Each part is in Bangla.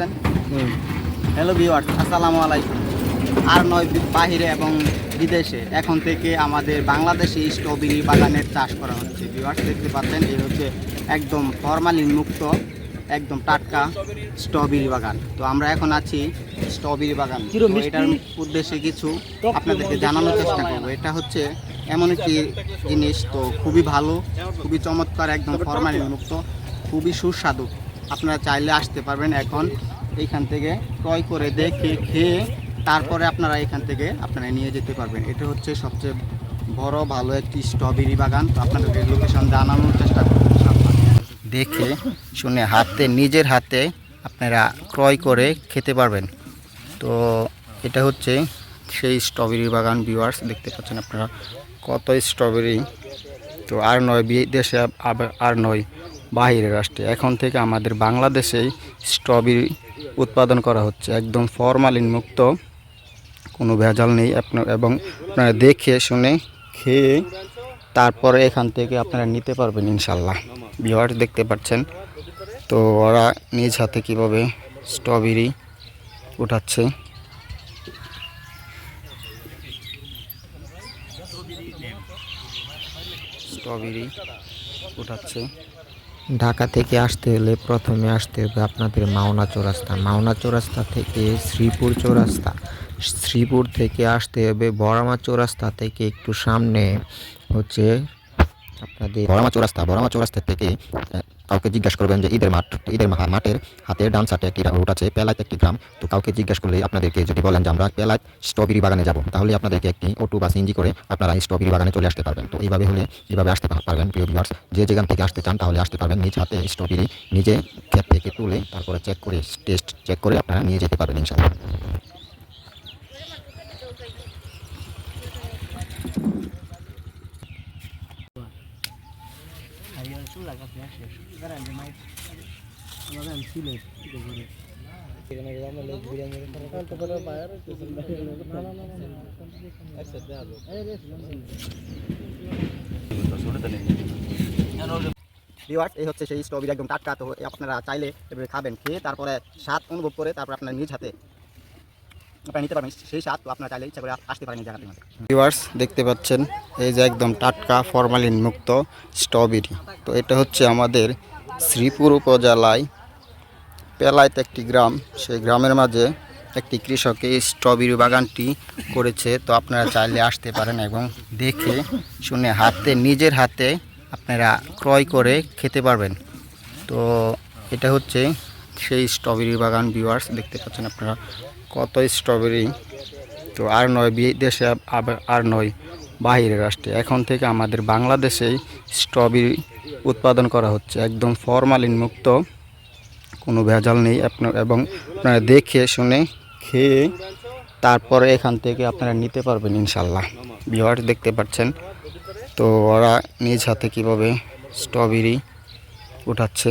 পাচ্ছেন হ্যালো ভিউয়ার্স আসসালামু আলাইকুম। আর নয় বাহিরে এবং বিদেশে। এখন থেকে আমাদের বাংলাদেশে স্ট্রবেরি বাগানের চাষ করা হচ্ছে। ভিউয়ার্স দেখতে পাচ্ছেন এই হচ্ছে একদম ফরমালিন মুক্ত একদম টাটকা স্ট্রবেরি বাগান। তো আমরা এখন আছি স্ট্রবেরি বাগান। তো এটার উদ্দেশ্যে কিছু আপনাদেরকে জানানোর চেষ্টা করব। এটা হচ্ছে এমন একটি জিনিস তো খুবই ভালো খুবই চমৎকার একদম ফরমালিন মুক্ত খুবই সুস্বাদু। আপনারা চাইলে আসতে পারবেন এখন। এইখান থেকে ক্রয় করে দেখে খেয়ে তারপরে আপনারা এখান থেকে আপনারা নিয়ে যেতে পারবেন। এটা হচ্ছে সবচেয়ে বড় ভালো একটি স্ট্রবেরি বাগান। তো আপনাদেরকে লোকেশন জানানোর চেষ্টা দেখে শুনে হাতে, নিজের হাতে আপনারা ক্রয় করে খেতে পারবেন। তো এটা হচ্ছে সেই স্ট্রবেরি বাগান ভিউয়ার্স দেখতে পাচ্ছেন আপনারা কত স্ট্রবেরি তো আর নয় বিদেশে আর নয় বাহিরের রাষ্ট্রে। এখন থেকে আমাদের বাংলাদেশেই স্ট্রবেরি উৎপাদন করা হচ্ছে। একদম ফরমালিন মুক্ত, কোনো ভেজাল নেই। আপনার এবং আপনারা দেখে শুনে খেয়ে তারপরে এখান থেকে আপনারা নিতে পারবেন ইনশাল্লাহ। ভিওয়ার্স দেখতে পাচ্ছেন? তো ওরা নিজ হাতে কীভাবে স্ট্রবেরি উঠাচ্ছে। স্ট্রবেরি উঠাচ্ছে ঢাকা থেকে আসতে হলে প্রথমে আসতে হবে আপনাদের মাওনা চৌরাস্তা। মাওনা চৌরাস্তা থেকে শ্রীপুর চৌরাস্তা। শ্রীপুর থেকে আসতে হবে বড়ামা চৌরাস্তা থেকে একটু সামনে হচ্ছে আপনাদের বড়ামা চৌরাস্তা বড়ামা চৌরাস্তা থেকে কাউকে জিজ্ঞাসা করবেন যে ঈদের মাঠ, ঈদের মাঠের হাতের ডান সাইডে একটি রুট আছে, পেলাইত একটি গ্রাম। তো কাউকে জিজ্ঞাসা করলে আপনাদেরকে যদি বলেন যে আমরা পেলাইত স্ট্রবেরি বাগানে যাব, তাহলে আপনাদেরকে একটি অটো বা সিনজি করে আপনারা স্ট্রবেরি বাগানে চলে আসতে পারবেন। তো এইভাবে হলে, এইভাবে আসতে পারবেন, প্রিয় ভিউয়ার্স যে যেখান থেকে আসতে চান, তাহলে আসতে পারবেন। নিজ হাতে স্ট্রবেরি নিজে ক্ষেত থেকে তুলে, তারপরে চেক করে টেস্ট চেক করে আপনারা নিয়ে যেতে পারবেন, ইনশাআল্লাহ। এই হচ্ছে সেই স্ট্রবেরি একদম টাটকা, তো আপনারা চাইলে খাবেন, খেয়ে তারপরে স্বাদ অনুভব করে তারপর আপনার নিজ হাতে আপনারা নিতে পারবেন। সেই স্বাদ তো আপনারা চাইলে ইচ্ছা করে আসতে পারেন এই জায়গাতে ভিওয়ার্স দেখতে পাচ্ছেন, এই যে একদম টাটকা ফরমালিন মুক্ত স্ট্রবেরি। তো এটা হচ্ছে আমাদের শ্রীপুর উপজেলায় পেলাইত একটি গ্রাম। সেই গ্রামের মাঝে একটি কৃষক এই স্ট্রবেরি বাগানটি করেছে। তো আপনারা চাইলে আসতে পারেন এবং দেখে শুনে হাতে, নিজের হাতে আপনারা ক্রয় করে খেতে পারবেন। তো এটা হচ্ছে সেই স্ট্রবেরি বাগান ভিউয়ার্স দেখতে পাচ্ছেন আপনারা। কত স্ট্রবেরি তো আর নয় আবার আর নয়, বাহিরের রাষ্ট্রে। এখন থেকে আমাদের বাংলাদেশেই স্ট্রবেরি উৎপাদন করা হচ্ছে। একদম ফরমালিন মুক্ত, কোনো ভেজাল নেই। আপনার এবং আপনারা দেখে শুনে খেয়ে তারপরে এখান থেকে আপনারা নিতে পারবেন ইনশাল্লাহ। বিহার দেখতে পাচ্ছেন। তো ওরা নিজ হাতে কীভাবে স্ট্রবেরি উঠাচ্ছে।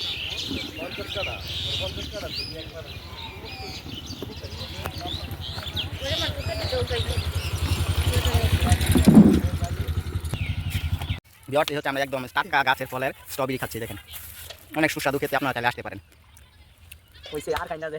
এই হচ্ছে আমরা একদম টাটকা গাছের ফলের স্ট্রবেরি খাচ্ছি, দেখেন। অনেক সুস্বাদু খেতে আপনারা চাইলে আসতে পারেন। ওই সে আর খাই না